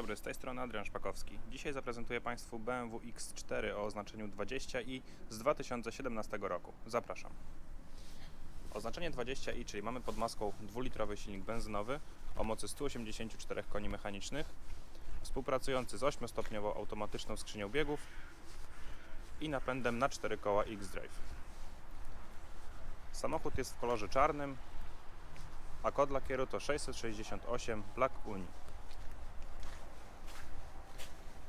dobry, z tej strony Adrian Szpakowski. Dzisiaj zaprezentuję Państwu BMW X4 o oznaczeniu 20i z 2017 roku. Zapraszam. Oznaczenie 20i, czyli mamy pod maską dwulitrowy silnik benzynowy o mocy 184 koni mechanicznych, współpracujący z 8-stopniową automatyczną skrzynią biegów i napędem na 4 koła X-Drive. Samochód jest w kolorze czarnym, a kod lakieru to 668 Black Uni.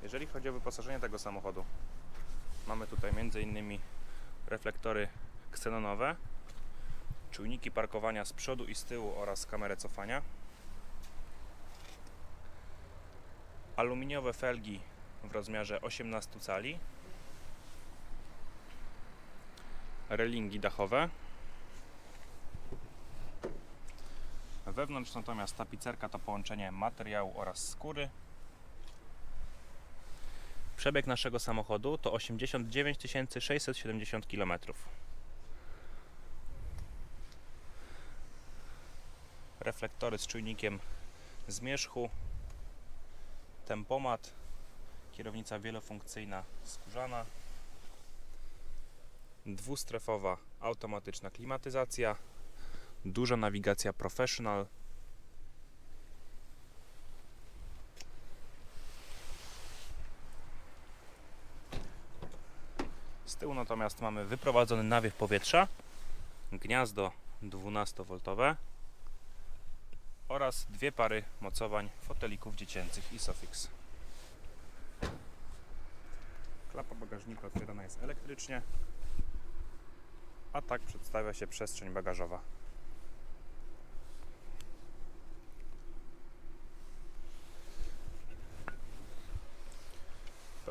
Jeżeli chodzi o wyposażenie tego samochodu, mamy tutaj m.in. reflektory ksenonowe, czujniki parkowania z przodu i z tyłu oraz kamerę cofania, aluminiowe felgi w rozmiarze 18 cali, relingi dachowe, Wewnątrz natomiast tapicerka to połączenie materiału oraz skóry. Przebieg naszego samochodu to 89 670 km. Reflektory z czujnikiem zmierzchu, tempomat, kierownica wielofunkcyjna skórzana, dwustrefowa automatyczna klimatyzacja, duża nawigacja professional. Tyłu natomiast mamy wyprowadzony nawiew powietrza, gniazdo 12V oraz dwie pary mocowań fotelików dziecięcych Isofix. Klapa bagażnika otwierana jest elektrycznie, a tak przedstawia się przestrzeń bagażowa.